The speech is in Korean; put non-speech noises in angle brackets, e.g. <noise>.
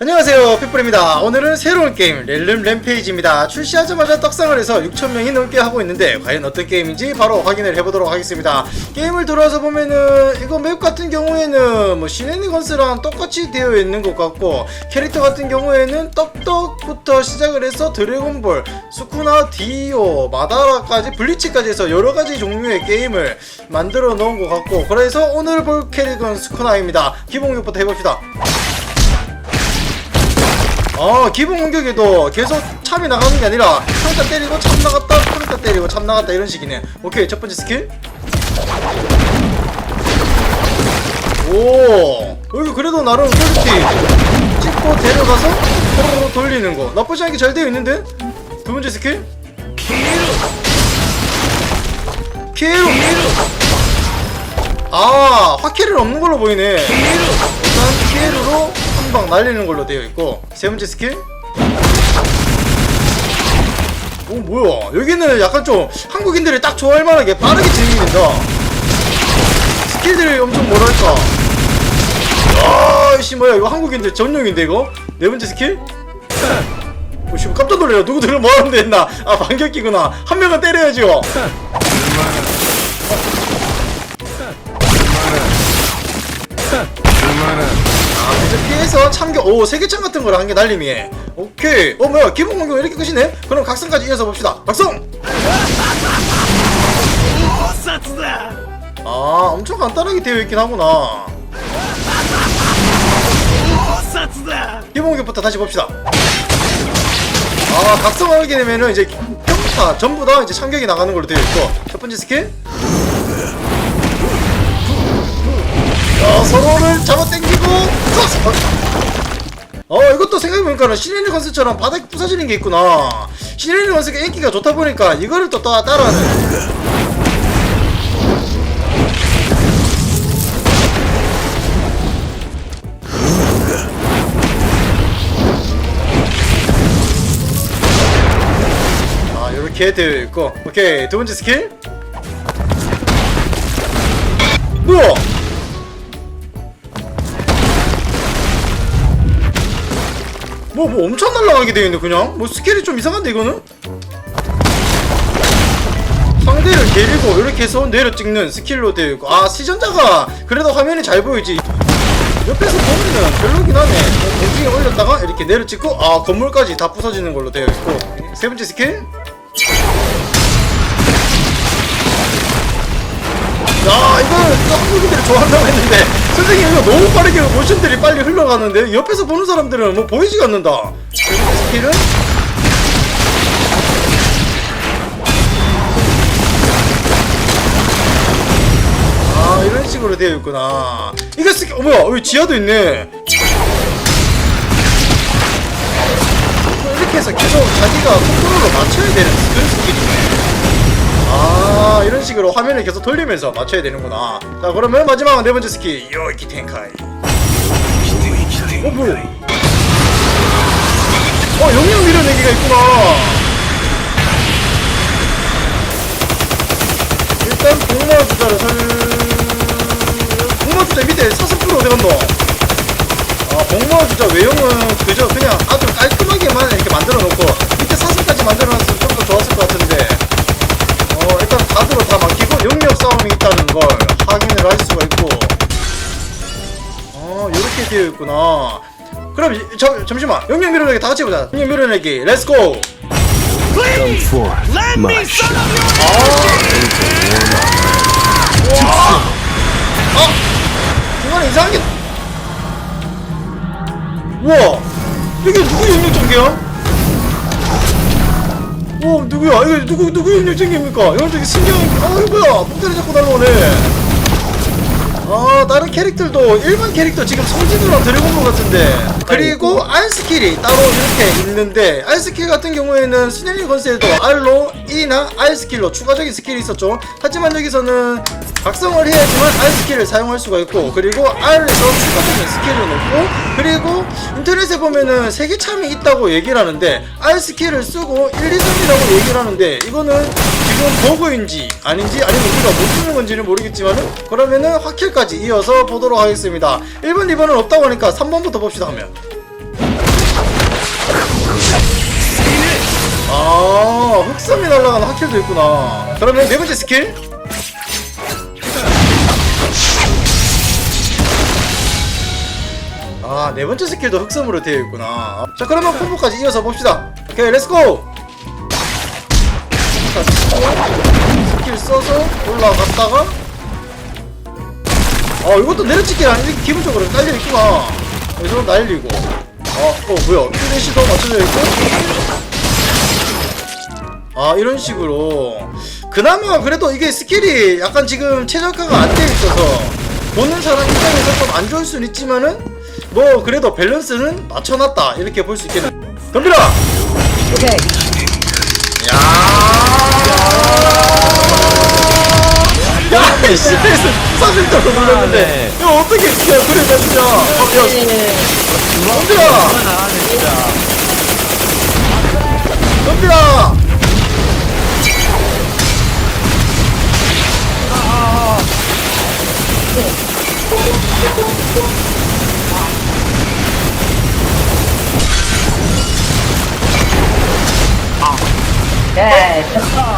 안녕하세요 핏불입니다. 오늘은 새로운 게임 렐름 램페이지입니다. 출시하자마자 떡상을 해서 6천명이 넘게 하고 있는데 과연 어떤 게임인지 바로 확인을 해보도록 하겠습니다. 게임을 들어와서 보면은 이거 맵 같은 경우에는 뭐 시네니건스랑 똑같이 되어 있는 것 같고 캐릭터 같은 경우에는 떡떡부터 시작을 해서 드래곤볼 수쿠나 디오 마다라까지 블리치까지 해서 여러가지 종류의 게임을 만들어 놓은 것 같고 그래서 오늘 볼 캐릭은 수쿠나입니다. 기본 공격부터 해봅시다 어 기본 공격에도 계속 참이 나가는 게 아니라 평타 때리고 참 나갔다 평타 때리고 참 나갔다 이런 식이네. 오케이 첫 번째 스킬. 오 여기 그래도 나름 퀄리티 찍고 데려가서 서로 돌리는 거. 나쁘지 않게 잘 되어 있는데? 두 번째 스킬. 키에로. 아 화키를 없는 걸로 보이네. 일단 키에로로 한 방 날리는 걸로 되어 있고 세 번째 스킬. 오 뭐야. 여기는 약간 좀 한국인들이 딱 좋아할 만하게 빠르게 진행된다. 스킬들이 엄청 뭐랄까. 아씨 뭐야. 이거 한국인들 전용인데 이거? 네 번째 스킬? <laughs> 오씨 깜짝 놀래요. 누구들은 뭐하는데 했나? 아 반격기구나. 한 명은 아, 그 래서 피해서 참격, 오, 세계창 같은 거를 한개 날림이. 오케이. 어, 뭐야, 기본 공격 이렇게 끝이네? 그럼 각성까지 이어서 봅시다. 각성! 아, 엄청 간단하게 되어 있긴 하구나. 기본 공격부터 다시 봅시다. 아, 각성을 하게 되면은 이제 평타 전부 다 이제 참격이 나가는 걸로 되어 있고, 첫 번째 스킬. 자, 서로를 잡아 당기고, 어, 이것도 생각해보니까 시네리 건스처럼 바닥 부서지는 게 있구나. 시네리 건스가 인기가 좋다 보니까 이거를 또 따, 따라하네. 아, 요렇게 되어 있고. 오케이, 두 번째 스킬. 뭐야? 뭐, 뭐 엄청 날아가게 되어 있네, 그냥. 뭐 스킬이 좀 이상한데, 이거는? 상대를 데리고 이렇게 해서 내려 찍는 스킬로 되어 있고. 아, 시전자가 그래도 화면이 잘 보이지. 옆에서 보면은 별로긴 하네. 어, 공중에 올렸다가 이렇게 내려 찍고, 아, 건물까지 다 부서지는 걸로 되어 있고. 세 번째 스킬. 야 이거는 또 한국인들이 좋아한다고 했는데 선생님 이거 너무 빠르게 모션들이 빨리 흘러가는데 옆에서 보는 사람들은 뭐 보이지가 않는다. 스킬은? 아 이런 식으로 되어 있구나. 이거 스킬 어 뭐야 여기 지하도 있네. 이렇게 해서 계속 자기가 컨트롤로 맞춰야 되는 그런 스킬이네 아 이런 식으로 화면을 계속 돌리면서 맞춰야 되는구나. 자 그러면 마지막 네 번째 스킬 요이키 텐카이. 어 뭐야? 어 영영 밀어내기가 있구나. 일단 공마 주자를 설 공마 주자 밑에 사슴프로 어디갔노? 아 공마 주자 외형은 그저 그냥 아주 깔끔하게만 이렇게 만들어 놓고 밑에 사슴까지 만들어 놨으면 좀 더 좋았을 것 같은데 어 다드로 다 막히고 영역 싸움이 있다는 걸 확인을 할 수가 있고. 어 요렇게 되어 있구나. 그럼 이- 저, 잠시만. 영역 밀어내기 다 같이 해보자. 영역 밀어내기 렛츠고 my son. 중간에 이상한 게. 우와 이게 누구 영역 전개야? 어 누구야? 이거 누구 누구 전개입니까? 이건 되게 신기한 아 뭐야? 폭탄이 자꾸 날라오네 아 다른 캐릭터도 일반 캐릭터 지금 성진우랑 드래곤볼 같은데. 그리고 R 스킬이 따로 이렇게 있는데 R 스킬 같은 경우에는 스넬리 건스에도 R로 E나 R 스킬로 추가적인 스킬이 있었죠. 하지만 여기서는 각성을 해야지만 R 스킬을 사용할 수가 있고 그리고 R에서 추가적인 스킬을 넣고 그리고 인터넷에 보면은 세계 참이 있다고 얘기를 하는데 R 스킬을 쓰고 1, 2점이라고 얘기를 하는데 이거는 이건 버그인지 아닌지 아니면 우리가 못 쓰는 건지는 모르겠지만은 그러면은 확킬까지 이어서 보도록 하겠습니다. 1번 2번은 없다고 하니까 3번부터 봅시다 하면 아 흑섬이 날아가는 확킬도 있구나. 그러면 네 번째 스킬? 아네 번째 스킬도 흑섬으로 되어 있구나. 자 그러면 콤보까지 이어서 봅시다. 오케이 렛츠고! 자, 스킬 써서 올라갔다가 어, 이것도 내려찍기랑 이렇게 기본적으로 딸려있구나. 여기서 날리고. 어, 어, 뭐야. 플래시도 맞춰져 있고. 아, 이런 식으로. 그나마 그래도 이게 스킬이 약간 지금 최적화가 안 되어 있어서 보는 사람 입장에서 좀 안 좋을 수는 있지만은 뭐 그래도 밸런스는 맞춰놨다 이렇게 볼 수 있겠네 덤비라 오케이. 야 야, 이 CPS 30도로 눌렀는데. 이거 어떻게, 야, 그래, 나 진짜. 어, 야, 덤비라! 나네 진짜 덤비라! 예. 됐어.